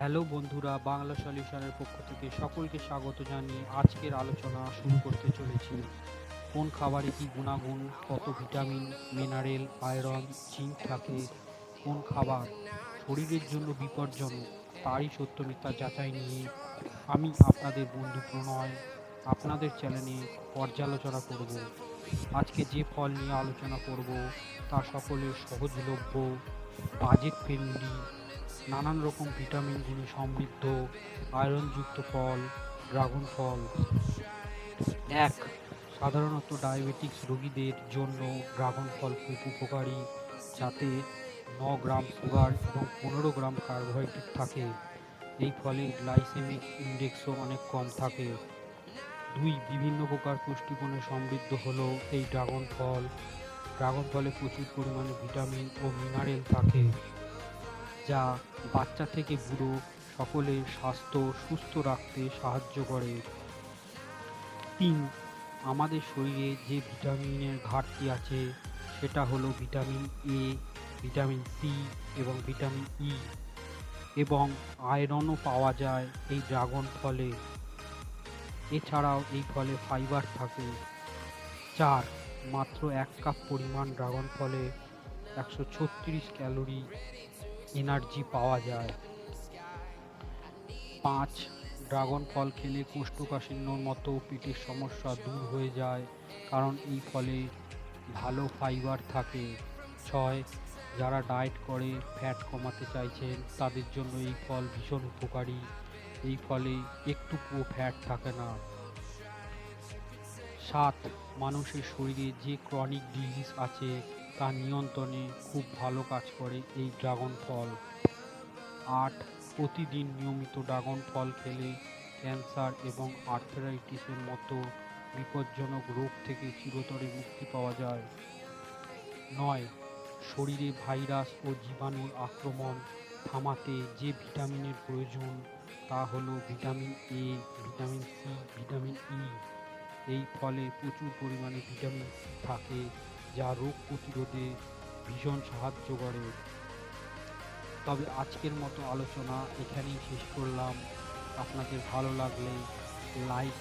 Hello বন্ধুরা, বাংলা সলিউশনের পক্ষ থেকে সকলকে স্বাগত জানিয়ে আজকের আলোচনা শুরু করতে চলেছি। কোন খাবারে কি গুণাগুণ, কত ভিটামিন, মিনারেল, আয়রন, জিঙ্ক থাকে, কোন খাবার শরীরের জন্য বিপজ্জনক, তারই সত্য মিথ্যা যাচাই নিয়ে আমি আপনাদের বন্ধু প্রণয় আপনাদের চ্যানেলে পর্যালোচনা করব। আজকে যে ফল নিয়ে আলোচনা করব তা সকলের সহজলভ্য, বাজেট ফ্রেন্ডলি নানান রকম ভিটামিন গুণে সমৃদ্ধ আয়রনযুক্ত ফল, ড্রাগন ফল। এক, সাধারণত ডায়াবেটিক্স রোগীদের জন্য ড্রাগন ফল খুব উপকারী, যাতে ন গ্রাম সুগার এবং পনেরো গ্রাম কার্বোহাইড্রেট থাকে। এই ফলে গ্লাইসেমিক ইন্ডেক্সও অনেক কম থাকে। দুই, বিভিন্ন প্রকার পুষ্টিগুণে সমৃদ্ধ হলো এই ড্রাগন ফল। ড্রাগন ফলে প্রচুর পরিমাণে ভিটামিন ও মিনারেল থাকে। যা বাচ্চা থেকে বুড়ো সকলের স্বাস্থ্য সুস্থ রাখতে সাহায্য করে। তিন, আমাদের শরীরে যে ভিটামিনের ঘাটতি আছে, সেটা হলো ভিটামিন এ ভিটামিন সি এবং ভিটামিন ই এবং আয়রনও পাওয়া যায় এই ড্রাগন ফলে। এছাড়াও এই ফলে ফাইবার থাকে। চার, মাত্র এক কাপ পরিমাণ ড্রাগন ফলে একশো ছত্রিশ ক্যালোরি এনার্জি পাওয়া যায়। পাঁচ, ড্রাগন ফল খেলে কোষ্ঠকাঠিন্যর মতো পেটের সমস্যা দূর হয়ে যায়, কারণ এই ফলে ভালো ফাইবার থাকে। ছয়, যারা ডায়েট করে, ফ্যাট কমাতে চাইছেন, তাদের জন্য এই ফল ভীষণ উপকারী। এই ফলে একটুকুও ফ্যাট থাকে না। সাত, মানুষের শরীরে যে ক্রনিক ডিজিজ আছে তা নিয়ন্ত্রণে খুব ভালো কাজ করে এই ড্রাগন ফল। আট, প্রতিদিন নিয়মিত ড্রাগন ফল খেলে ক্যান্সার এবং আর্থারাইটিসের মতো বিপজ্জনক রোগ থেকে চিরতরে মুক্তি পাওয়া যায়। নয়, শরীরে ভাইরাস ও জীবাণুর আক্রমণ থামাতে যে ভিটামিনের প্রয়োজন তা হলো vitamin A vitamin C vitamin E এই ফলে প্রচুর পরিমাণে ভিটামিন সি থাকে। যা রোগ প্রতিরোধে ভীষণ সাহায্য করে। তবে আজকের মতো আলোচনা এখানেই শেষ করলাম। আপনাদের ভালো লাগলে লাইক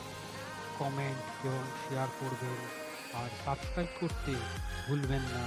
কমেন্ট এবং শেয়ার করবেন। আর সাবস্ক্রাইব করতে ভুলবেন না।